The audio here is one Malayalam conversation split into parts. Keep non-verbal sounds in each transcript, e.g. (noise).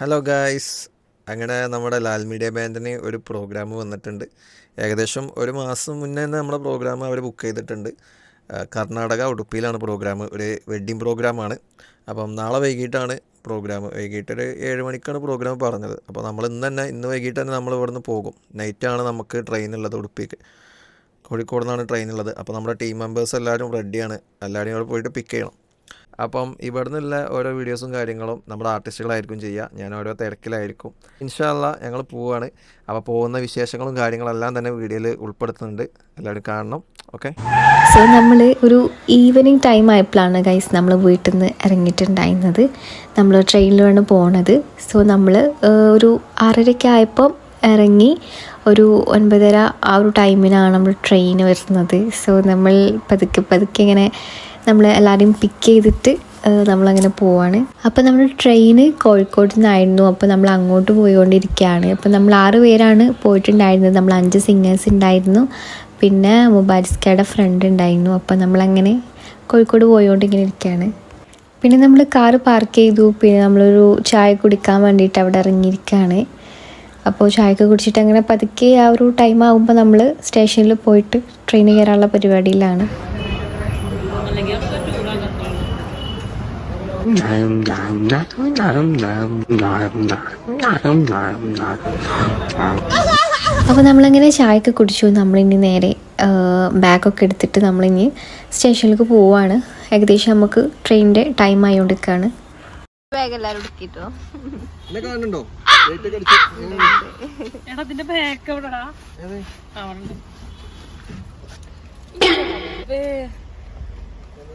ഹലോ ഗായ്സ് അങ്ങനെ നമ്മുടെ ലാൽ മീഡിയ ബാൻഡിന് ഒരു പ്രോഗ്രാം വന്നിട്ടുണ്ട്. ഏകദേശം ഒരു മാസം മുന്നേ തന്നെ നമ്മുടെ പ്രോഗ്രാം അവർ ബുക്ക് ചെയ്തിട്ടുണ്ട്. കർണാടക ഉടുപ്പിയിലാണ് പ്രോഗ്രാം. ഒരു വെഡ്ഡിങ് പ്രോഗ്രാമാണ് അപ്പം നാളെ വൈകിട്ടാണ് പ്രോഗ്രാം. വൈകിട്ട് ഒരു ഏഴ് മണിക്കാണ് പ്രോഗ്രാം പറഞ്ഞത്. അപ്പോൾ നമ്മൾ ഇന്ന് തന്നെ ഇന്ന് വൈകിട്ട് തന്നെ നമ്മൾ ഇവിടുന്ന് പോകും. നൈറ്റാണ് നമുക്ക് ട്രെയിൻ ഉള്ളത് ഉടുപ്പിക്ക്. കോഴിക്കോട് നിന്നാണ് ട്രെയിൻ ഉള്ളത്. അപ്പോൾ നമ്മുടെ ടീം മെമ്പേഴ്സ് എല്ലാവരും റെഡിയാണ് എല്ലാവരും അവിടെ പോയിട്ട് പിക്ക് ചെയ്യണം. അപ്പം ഇവിടെ നിന്നുള്ള ഓരോ വീഡിയോസും കാര്യങ്ങളും നമ്മുടെ ആർട്ടിസ്റ്റുകളായിരിക്കും ചെയ്യുക. ഞാൻ ഓരോ തിരക്കിലായിരിക്കും. ഇൻഷാല്ല ഞങ്ങൾ പോവുകയാണ് അപ്പോൾ പോകുന്ന വിശേഷങ്ങളും കാര്യങ്ങളെല്ലാം തന്നെ വീഡിയോയിൽ ഉൾപ്പെടുത്തുന്നുണ്ട്. എല്ലാവരും കാണണം. ഓക്കെ? സോ നമ്മൾ ഒരു ഈവനിങ് ടൈം ആയപ്പോഴാണ് ഗൈസ് നമ്മൾ വീട്ടിൽ നിന്ന് ഇറങ്ങിയിട്ടുണ്ടായിരുന്നത്. നമ്മൾ ട്രെയിനിലാണ് പോണത്. സോ നമ്മൾ ഒരു ആറരയ്ക്ക് ആയപ്പം ഇറങ്ങി ഒരു ഒൻപതര ആ ഒരു ടൈമിനാണ് നമ്മൾ ട്രെയിൻ വരുന്നത്. സോ നമ്മൾ പതുക്കെ പതുക്കെ ഇങ്ങനെ നമ്മൾ എല്ലാവരെയും പിക്ക് ചെയ്തിട്ട് നമ്മളങ്ങനെ പോവാണ്. അപ്പോൾ നമ്മൾ ട്രെയിന് കോഴിക്കോട് നിന്നായിരുന്നു. അപ്പോൾ നമ്മൾ അങ്ങോട്ട് പോയിക്കൊണ്ടിരിക്കുകയാണ് അപ്പോൾ നമ്മൾ ആറ് പേരാണ് പോയിട്ടുണ്ടായിരുന്നത്. നമ്മൾ അഞ്ച് സിംഗേഴ്സ് ഉണ്ടായിരുന്നു. പിന്നെ മുബാരിസ്കയുടെ ഫ്രണ്ട് ഉണ്ടായിരുന്നു. അപ്പോൾ നമ്മളങ്ങനെ കോഴിക്കോട് പോയിക്കൊണ്ട് ഇങ്ങനെ ഇരിക്കുകയാണ് പിന്നെ നമ്മൾ കാറ് പാർക്ക് ചെയ്തു. പിന്നെ നമ്മളൊരു ചായ കുടിക്കാൻ വേണ്ടിയിട്ട് അവിടെ ഇറങ്ങിയിരിക്കുകയാണ് അപ്പോൾ ചായക്ക് കുടിച്ചിട്ട് അങ്ങനെ പതുക്കെ ആ ഒരു ടൈം ആകുമ്പോൾ നമ്മൾ സ്റ്റേഷനിൽ പോയിട്ട് ട്രെയിൻ കയറാനുള്ള പരിപാടിയിലാണ്. അപ്പോൾ നമ്മളിങ്ങനെ ചായയൊക്കെ കുടിച്ചു? നമ്മളിനി നേരെ ബാഗൊക്കെ എടുത്തിട്ട് നമ്മളിനി സ്റ്റേഷനിലേക്ക് പോവാണ്. ഏകദേശം നമുക്ക് ട്രെയിനിന്റെ ടൈം ആയി ബാഗ് എല്ലാവരും എടുക്കിട്ടോ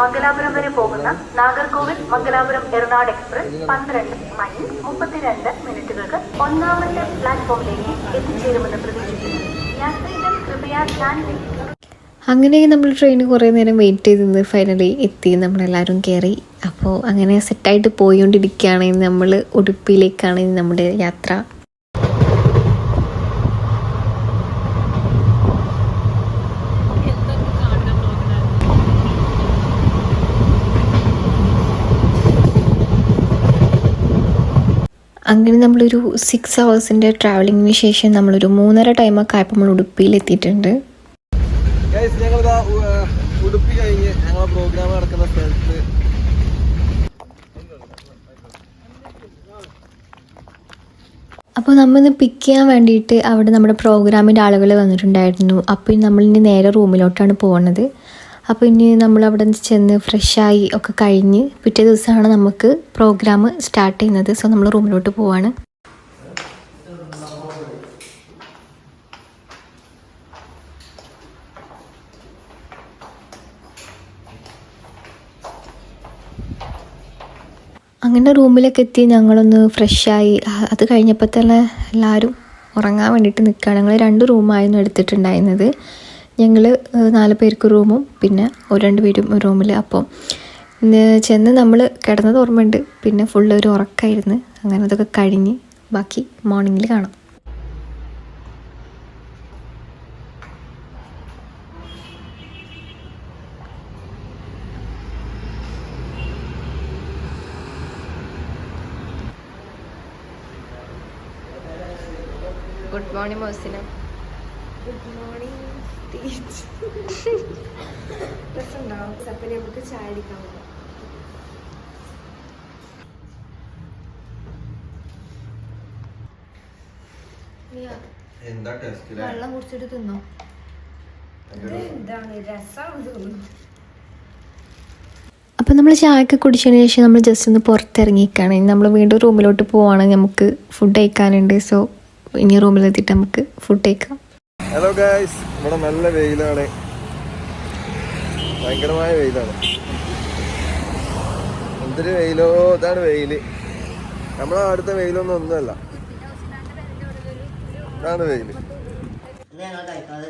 മംഗലാപുരം വരെ പോകുന്ന നാഗർകോവിൽ മംഗലാപുരം എറണാട് എക്സ്പ്രസ് പന്ത്രണ്ട് മണി മുപ്പത്തിരണ്ട് മിനിറ്റുകൾക്ക് ഒന്നാമത്തെ പ്ലാറ്റ്ഫോമിലേക്ക് എത്തിച്ചേരുമെന്ന് പ്രതീക്ഷിക്കുന്നു. അങ്ങനെ നമ്മൾ ട്രെയിൻ കുറേ നേരം വെയിറ്റ് ചെയ്ത് നിന്ന് ഫൈനലി എത്തി. നമ്മളെല്ലാവരും കയറി അപ്പോൾ അങ്ങനെ സെറ്റായിട്ട് പോയിക്കൊണ്ടിരിക്കുകയാണെങ്കിൽ നമ്മൾ ഉടുപ്പിയിലേക്കാണ് നമ്മുടെ യാത്ര. അങ്ങനെ നമ്മളൊരു സിക്സ് ഹവേഴ്സിന്റെ ട്രാവലിങ്ങിന് ശേഷം നമ്മളൊരു മൂന്നര ടൈമൊക്കെ ആയപ്പോൾ നമ്മൾ ഉടുപ്പിയിൽ എത്തിയിട്ടുണ്ട്. ഉടുപ്പി കഴിഞ്ഞ് ഞങ്ങളെ പ്രോഗ്രാം നടക്കുന്ന സ്ഥലത്ത് അപ്പോൾ നമ്മളിന്ന് പിക്ക് ചെയ്യാൻ വേണ്ടിയിട്ട് അവിടെ നമ്മുടെ പ്രോഗ്രാമിന്റെ ആളുകൾ വന്നിട്ടുണ്ടായിരുന്നു. അപ്പോൾ നമ്മളിനി നേരെ റൂമിലോട്ടാണ് പോകുന്നത്. അപ്പോൾ ഇനി നമ്മൾ അവിടെ നിന്ന് ചെന്ന് ഫ്രഷായി ഒക്കെ കഴിഞ്ഞ് പിറ്റേ ദിവസമാണ് നമുക്ക് പ്രോഗ്രാം സ്റ്റാർട്ട് ചെയ്യുന്നത്. സോ നമ്മൾ റൂമിലോട്ട് പോവാണ്. അങ്ങനെ റൂമിലൊക്കെ എത്തി ഞങ്ങളൊന്ന് ഫ്രഷായി അത് കഴിഞ്ഞപ്പോൾ തന്നെ എല്ലാവരും ഉറങ്ങാൻ വേണ്ടിയിട്ട് നിൽക്കുകയാണ് ഞങ്ങൾ രണ്ട് റൂമായിരുന്നു എടുത്തിട്ടുണ്ടായിരുന്നത്. ഞങ്ങൾ നാല് പേർക്ക് റൂമും പിന്നെ ഒരു രണ്ട് പേരും റൂമിൽ അപ്പം ചെന്ന് നമ്മൾ കിടന്നത് ഓർമ്മയുണ്ട്. പിന്നെ ഫുള്ള് ഒരു ഉറക്കമായിരുന്നു അങ്ങനെ അതൊക്കെ കഴിഞ്ഞ് ബാക്കി മോർണിംഗിൽ കാണാം. Good morning Mosina good morning രസമുണ്ടാവും അപ്പം നമുക്ക് ചായ അടിക്കാൻ പറ്റും. എന്താ ടെസ്റ്റ് വെള്ളം കുടിച്ചിട്ട് തിന്നോ. അപ്പം നമ്മൾ ചായയൊക്കെ കുടിച്ചതിന് ശേഷം നമ്മൾ ജസ്റ്റ് ഒന്ന് പുറത്തിറങ്ങിയിരിക്കുകയാണ്. ഇനി നമ്മൾ വീണ്ടും റൂമിലോട്ട് പോവാണ് നമുക്ക് ഫുഡ് കഴിക്കാനുണ്ട്. സോ ഇനി റൂമിലെത്തിയിട്ട് നമുക്ക് ഫുഡ് കഴിക്കാം. ഹലോ ഗായ്സ് ഇവിടെ നല്ല വെയിലാണ്. ഭയങ്കരമായ വെയിലാണ്. എന്തൊരു വെയിലോ ഇതാണ് വെയിൽ. നമ്മളെ അടുത്ത വെയിലൊന്നും ഒന്നുമല്ല. ഇതാണ് വെയിൽ. ഇങ്ങനെ ഞങ്ങൾ കഴിക്കുന്നത്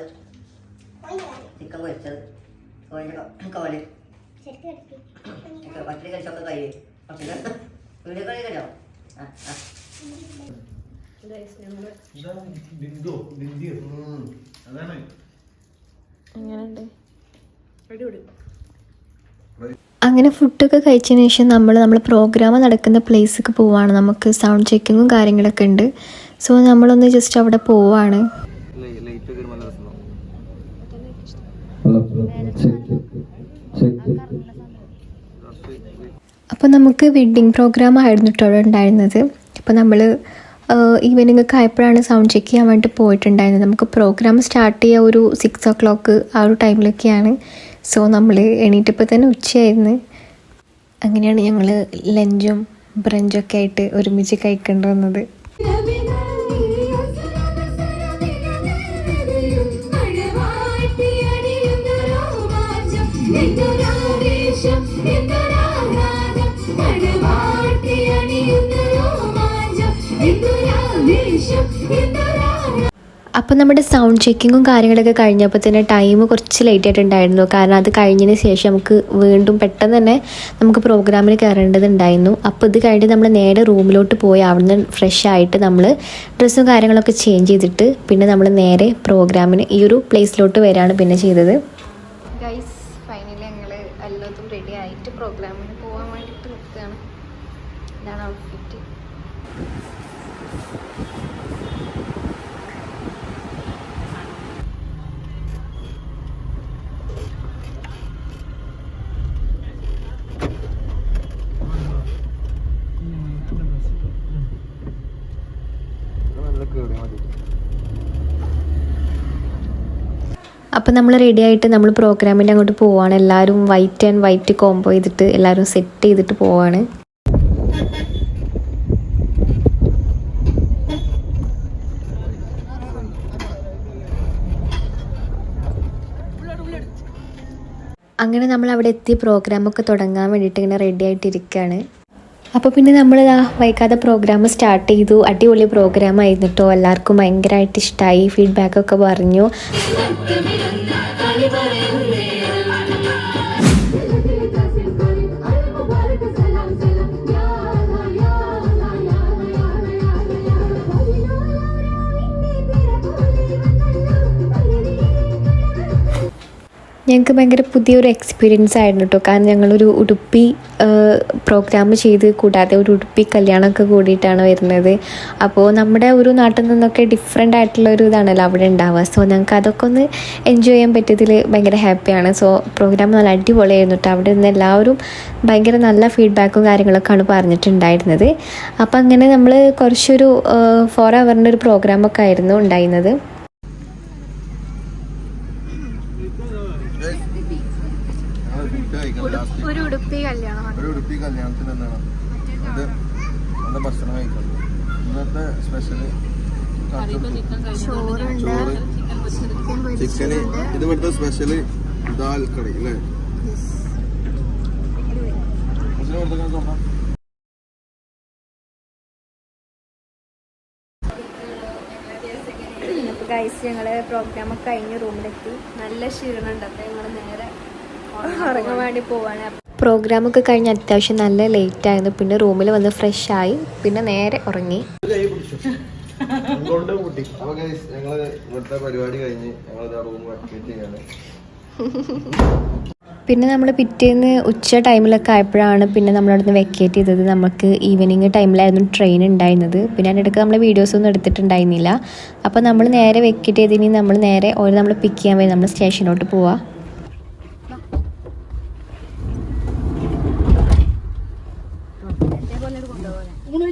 ചിക്കൻ പൊരിച്ചത്. കോഴിന്റെ കോൽ പച്ചരി കഴിച്ചൊക്കെ കഴിയും കുറച്ച് വീഡിയോ കളി കഴിയോ ആ ആ. അങ്ങനെ ഫുഡൊക്കെ കഴിച്ചതിന് ശേഷം നമ്മൾ നമ്മൾ പ്രോഗ്രാം നടക്കുന്ന പ്ലേസിലേക്ക് പോവാണ്. നമുക്ക് സൗണ്ട് ചെക്കിങ്ങും കാര്യങ്ങളൊക്കെ ഉണ്ട്. സോ നമ്മളൊന്ന് ജസ്റ്റ് അവിടെ പോവാണ്. ലൈറ്റ് ഒക്കെ നല്ല അപ്പോൾ നമുക്ക് വെഡ്ഡിങ് പ്രോഗ്രാം ആയിരുന്നു കേട്ടോ അവിടെ ഉണ്ടായിരുന്നത്. അപ്പോൾ നമ്മൾ ഈവനിങ് ഒക്കെ ആയപ്പോഴാണ് സൗണ്ട് ചെക്ക് ചെയ്യാൻ വേണ്ടി പോയിട്ടുണ്ടായിരുന്നത്. നമുക്ക് പ്രോഗ്രാം സ്റ്റാർട്ട് ചെയ്യുക ഒരു സിക്സ് ഓ ക്ലോക്ക് ആ ഒരു ടൈമിലൊക്കെയാണ് സോ നമ്മൾ എണീറ്റപ്പോൾ തന്നെ ഉച്ചയായിരുന്നു. അങ്ങനെയാണ് ഞങ്ങൾ ലഞ്ചും ബ്രഞ്ചൊക്കെ ആയിട്ട് ഒരുമിച്ച് കഴിക്കേണ്ടി വന്നത് അപ്പോൾ നമ്മുടെ സൗണ്ട് ചെക്കിങ്ങും കാര്യങ്ങളൊക്കെ കഴിഞ്ഞപ്പോൾ തന്നെ ടൈം കുറച്ച് ലേറ്റ് ആയിട്ടുണ്ടായിരുന്നു. കാരണം അത് കഴിഞ്ഞതിന് ശേഷം നമുക്ക് വീണ്ടും പെട്ടെന്ന് തന്നെ നമുക്ക് പ്രോഗ്രാമിൽ കയറേണ്ടതുണ്ടായിരുന്നു അപ്പോൾ ഇത് കഴിഞ്ഞ് നമ്മൾ നേരെ റൂമിലോട്ട് പോയി അവിടുന്ന് ഫ്രഷ് ആയിട്ട് നമ്മൾ ഡ്രസ്സും കാര്യങ്ങളൊക്കെ ചേഞ്ച് ചെയ്തിട്ട് പിന്നെ നമ്മൾ നേരെ പ്രോഗ്രാമിന് ഈ ഒരു പ്ലേസിലോട്ട് വരികയാണ് പിന്നെ ചെയ്തത് ഗൈസ് ഫൈനലി ഞങ്ങൾ എല്ലാത്തും റെഡി ആയിട്ട് പ്രോഗ്രാമിന് പോകാൻ വേണ്ടിയിട്ട് നിൽക്കുകയാണ് ഇതാണ് ഔട്ട്ഫിറ്റ് നല്ല കേറിയാൽ മതി അപ്പോൾ നമ്മൾ റെഡി ആയിട്ട് നമ്മൾ പ്രോഗ്രാമിന്റെ അങ്ങോട്ട് പോവാണ്. എല്ലാവരും വൈറ്റ് ആൻഡ് വൈറ്റ് കോംബോ ചെയ്തിട്ട് എല്ലാവരും സെറ്റ് ചെയ്തിട്ട് പോവാണ്. അങ്ങനെ നമ്മൾ അവിടെ എത്തി പ്രോഗ്രാമൊക്കെ തുടങ്ങാൻ വേണ്ടിയിട്ട് ഇങ്ങനെ റെഡി ആയിട്ടിരിക്കുകയാണ് അപ്പോൾ പിന്നെ നമ്മൾ ആ വൈകാതെ പ്രോഗ്രാം സ്റ്റാർട്ട് ചെയ്തു. അടിപൊളി പ്രോഗ്രാം ആയിരുന്നു കേട്ടോ എല്ലാവർക്കും ഭയങ്കരമായിട്ട് ഇഷ്ടമായി ഫീഡ്ബാക്കൊക്കെ പറഞ്ഞു. ഞങ്ങൾക്ക് ഭയങ്കര പുതിയൊരു എക്സ്പീരിയൻസ് ആയിരുന്നു കേട്ടോ കാരണം ഞങ്ങളൊരു ഉടുപ്പി പ്രോഗ്രാം ചെയ്ത് കൂടാതെ ഒരു ഉടുപ്പി കല്യാണമൊക്കെ കൂടിയിട്ടാണ് വരുന്നത്. അപ്പോൾ നമ്മുടെ ഒരു നാട്ടിൽ നിന്നൊക്കെ ഡിഫറെന്റ് ആയിട്ടുള്ള ഒരു ഇതാണല്ലോ അവിടെ ഉണ്ടാവുക. സോ ഞങ്ങൾക്ക് അതൊക്കെ ഒന്ന് എൻജോയ് ചെയ്യാൻ പറ്റിയതിൽ ഭയങ്കര ഹാപ്പിയാണ് സോ പ്രോഗ്രാം നല്ല അടിപൊളിയായിരുന്നു കേട്ടോ അവിടെ നിന്ന് എല്ലാവരും ഭയങ്കര നല്ല ഫീഡ്ബാക്കും കാര്യങ്ങളൊക്കെയാണ് പറഞ്ഞിട്ടുണ്ടായിരുന്നത്. അപ്പോൾ അങ്ങനെ നമ്മൾ കുറച്ചൊരു ഫോർ അവറിന്റെ ഒരു പ്രോഗ്രാമൊക്കെ ആയിരുന്നു ഉണ്ടായിരുന്നത് ഒരു ഉടുപ്പി കല്യാണം ഒരു ഉടുപ്പി കല്യാണത്തിന് എന്താണ് അത് നല്ല ഭക്ഷണം കഴിക്കണം. ഇന്നത്തെ സ്പെഷ്യൽ ചോറ്. ചിക്കന് ഇത് ഇവിടുത്തെ സ്പെഷ്യൽ ദാൽ കറി അല്ലേ? ഗൈസ് ഞങ്ങൾ പ്രോഗ്രാം ഒക്കെ കഴിഞ്ഞ് റൂമിലെത്തി നല്ല ക്ഷീണമുണ്ട്. അപ്പൊ ഞങ്ങൾ നേരെ ഉറങ്ങാൻ വേണ്ടി പോവാണ്. പ്രോഗ്രാമൊക്കെ കഴിഞ്ഞ് അത്യാവശ്യം നല്ല ലേറ്റ് ആയിരുന്നു. പിന്നെ റൂമിൽ വന്ന് ഫ്രഷ് ആയി. പിന്നെ നേരെ ഉറങ്ങി. ഞങ്ങൾ ഇവിടുത്തെ പരിപാടി കഴിഞ്ഞ് ഞങ്ങൾ റൂം വെക്കേറ്റ് ചെയ്യാണ്. പിന്നെ നമ്മൾ പിറ്റേന്ന് ഉച്ച ടൈമിലൊക്കെ ആയപ്പോഴാണ് പിന്നെ നമ്മളവിടുന്ന് വെക്കേറ്റ് ചെയ്തത്. നമുക്ക് ഈവനിങ് ടൈമിലായിരുന്നു ട്രെയിൻ ഉണ്ടായിരുന്നത്. പിന്നെ അതിന്റെ ഇടയ്ക്ക് നമ്മൾ വീഡിയോസ് ഒന്നും എടുത്തിട്ടുണ്ടായിരുന്നില്ല. അപ്പോൾ നമ്മൾ നേരെ വെക്കേറ്റ് ചെയ്തിനി നമ്മൾ നേരെ ഓരോ നമ്മൾ പിക്ക് ചെയ്യാൻ വേണ്ടി നമ്മൾ സ്റ്റേഷനിലോട്ട് പോവാം.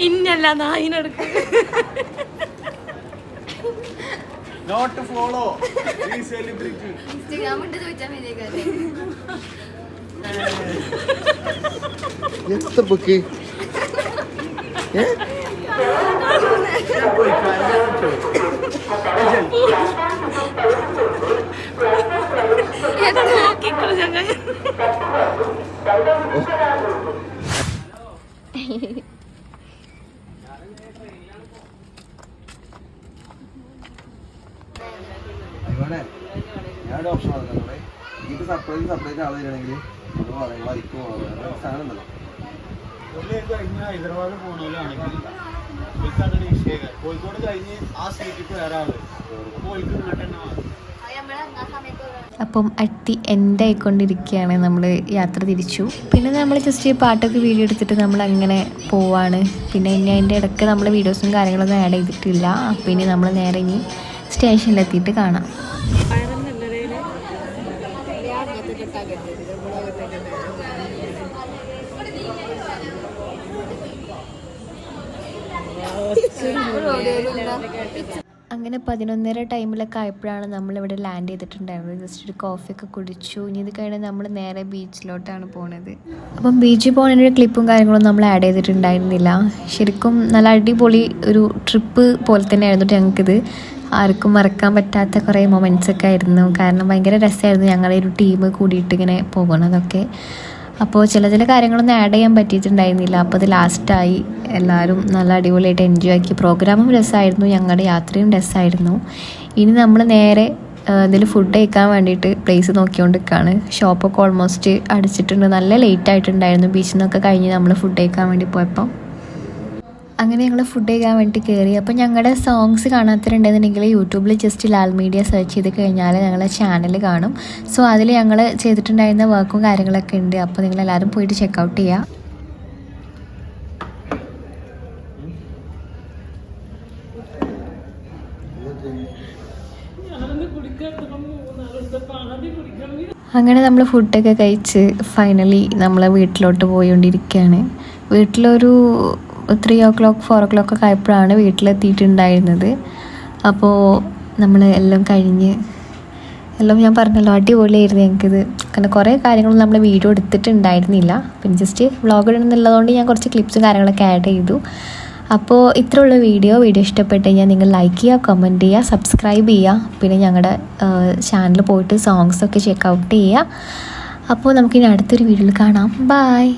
ഇന്നല്ല നായിനെടുക്ക നോട്ട് ഫോളോ ഈ സെലിബ്രിറ്റി ഇൻസ്റ്റഗ്രാം ഇട്ട് ചോദിച്ചാൽ മതിയേക്കല്ലേ എത്ര ബുക്ക്? ഏതാ (laughs) ആയിക്കോട്ടെ ഞാൻ ഓപ്ഷൻ പറഞ്ഞോളെ ഇത് സെപ്പറേറ്റ് സെപ്പറേറ്റ് ആൾ വരികയാണെങ്കിൽ നമ്മൾ പറയും വൈക്ക് പോകണം സാധനം ഉണ്ടല്ലോ. കഴിഞ്ഞ് ഹൈദരാബാദ് പോകണോലാണെങ്കിൽ കോഴിക്കോട് കഴിഞ്ഞ് ആ സീറ്റിക്ക് വേറെ ആൾ. കോഴിക്കോട് ഇങ്ങോട്ട് തന്നെ അപ്പം അട്ടി എന്റെ ആയിക്കൊണ്ടിരിക്കുകയാണ് നമ്മൾ യാത്ര തിരിച്ചു. പിന്നെ നമ്മൾ ജസ്റ്റ് പാട്ടൊക്കെ വീഡിയോ എടുത്തിട്ട് നമ്മൾ അങ്ങനെ പോവാണ്. പിന്നെ ഇനി അതിന്റെ ഇടയ്ക്ക് നമ്മൾ വീഡിയോസും കാര്യങ്ങളൊന്നും ആഡ് ചെയ്തിട്ടില്ല. അപ്പം ഇനി നമ്മൾ നേരെ ഇനി സ്റ്റേഷനിലെത്തിയിട്ട് കാണാം. അങ്ങനെ പതിനൊന്നര ടൈമിലൊക്കെ ആയപ്പോഴാണ് നമ്മളിവിടെ ലാൻഡ് ചെയ്തിട്ടുണ്ടായിരുന്നത്. ജസ്റ്റ് ഒരു കോഫിയൊക്കെ കുടിച്ചു. ഇനി ഇത് കഴിഞ്ഞ് നമ്മൾ നേരെ ബീച്ചിലോട്ടാണ് പോണത്. അപ്പം ബീച്ചിൽ പോകുന്നതിന്റെ ക്ലിപ്പും കാര്യങ്ങളും നമ്മൾ ആഡ് ചെയ്തിട്ടുണ്ടായിരുന്നില്ല. ശരിക്കും നല്ല അടിപൊളി ഒരു ട്രിപ്പ് പോലെ തന്നെയായിരുന്നു ഞങ്ങൾക്കിത്. ആർക്കും മറക്കാൻ പറ്റാത്ത കുറേ മൊമെന്റ്സൊക്കെ ആയിരുന്നു. കാരണം ഭയങ്കര രസമായിരുന്നു ഞങ്ങളൊരു ഒരു ടീം കൂടിയിട്ട് ഇങ്ങനെ പോകുന്നതൊക്കെ. അപ്പോൾ ചില ചില കാര്യങ്ങളൊന്നും ആഡ് ചെയ്യാൻ പറ്റിയിട്ടുണ്ടായിരുന്നില്ല. അപ്പോൾ അത് ലാസ്റ്റായി എല്ലാവരും നല്ല അടിപൊളിയായിട്ട് എൻജോയ് ആക്കി. പ്രോഗ്രാമും രസമായിരുന്നു. ഞങ്ങളുടെ യാത്രയും രസമായിരുന്നു. ഇനി നമ്മൾ നേരെ എന്തെങ്കിലും ഫുഡ് കഴിക്കാൻ വേണ്ടിയിട്ട് പ്ലേസ് നോക്കിക്കൊണ്ടിരിക്കുകയാണ് ഷോപ്പൊക്കെ ഓൾമോസ്റ്റ് അടിച്ചിട്ടുണ്ട്. നല്ല ലേറ്റ് ആയിട്ടുണ്ടായിരുന്നു. ബീച്ചിൽ നിന്നൊക്കെ കഴിഞ്ഞ് നമ്മൾ ഫുഡ് കഴിക്കാൻ വേണ്ടി പോയപ്പോൾ അങ്ങനെ ഞങ്ങൾ ഫുഡ് കഴിക്കാൻ വേണ്ടി കയറി അപ്പോൾ ഞങ്ങളുടെ സോങ്സ് കാണാത്തവരുണ്ടെന്നുണ്ടെങ്കിൽ യൂട്യൂബിൽ ജസ്റ്റ് ലാൽ മീഡിയ സെർച്ച് ചെയ്ത് കഴിഞ്ഞാൽ ഞങ്ങളെ ചാനൽ കാണും. സോ അതിൽ ഞങ്ങൾ ചെയ്തിട്ടുണ്ടായിരുന്ന വർക്കും കാര്യങ്ങളൊക്കെ ഉണ്ട്. അപ്പോൾ നിങ്ങൾ എല്ലാവരും പോയിട്ട് ചെക്കൗട്ട് ചെയ്യുക അങ്ങനെ നമ്മൾ ഫുഡൊക്കെ കഴിച്ച് ഫൈനലി നമ്മളെ വീട്ടിലോട്ട് പോയിക്കൊണ്ടിരിക്കുകയാണ് വീട്ടിലൊരു three o'clock four o'clock ഒക്കെ ആയപ്പോഴാണ് വീട്ടിലെത്തിയിട്ടുണ്ടായിരുന്നത്. അപ്പോൾ നമ്മൾ എല്ലാം കഴിഞ്ഞ് എല്ലാം ഞാൻ പറഞ്ഞല്ലോ അടിപൊളിയായിരുന്നു ഞങ്ങൾക്കിത്. കാരണം കുറേ കാര്യങ്ങളൊന്നും നമ്മൾ വീഡിയോ എടുത്തിട്ടുണ്ടായിരുന്നില്ല. പിന്നെ ജസ്റ്റ് വ്ളോഗ് ഇടുന്നുള്ളതുകൊണ്ട് ഞാൻ കുറച്ച് ക്ലിപ്സും കാര്യങ്ങളൊക്കെ ആഡ് ചെയ്തു. അപ്പോൾ ഇത്രയുള്ള വീഡിയോ വീഡിയോ ഇഷ്ടപ്പെട്ട് കഴിഞ്ഞാൽ നിങ്ങൾ ലൈക്ക് ചെയ്യുക കമന്റ് ചെയ്യുക സബ്സ്ക്രൈബ് ചെയ്യുക. പിന്നെ ഞങ്ങളുടെ ചാനൽ പോയിട്ട് സോങ്സൊക്കെ ചെക്ക് ഔട്ട് ചെയ്യുക. അപ്പോൾ നമുക്കിനി അടുത്തൊരു വീഡിയോയിൽ കാണാം. ബായ്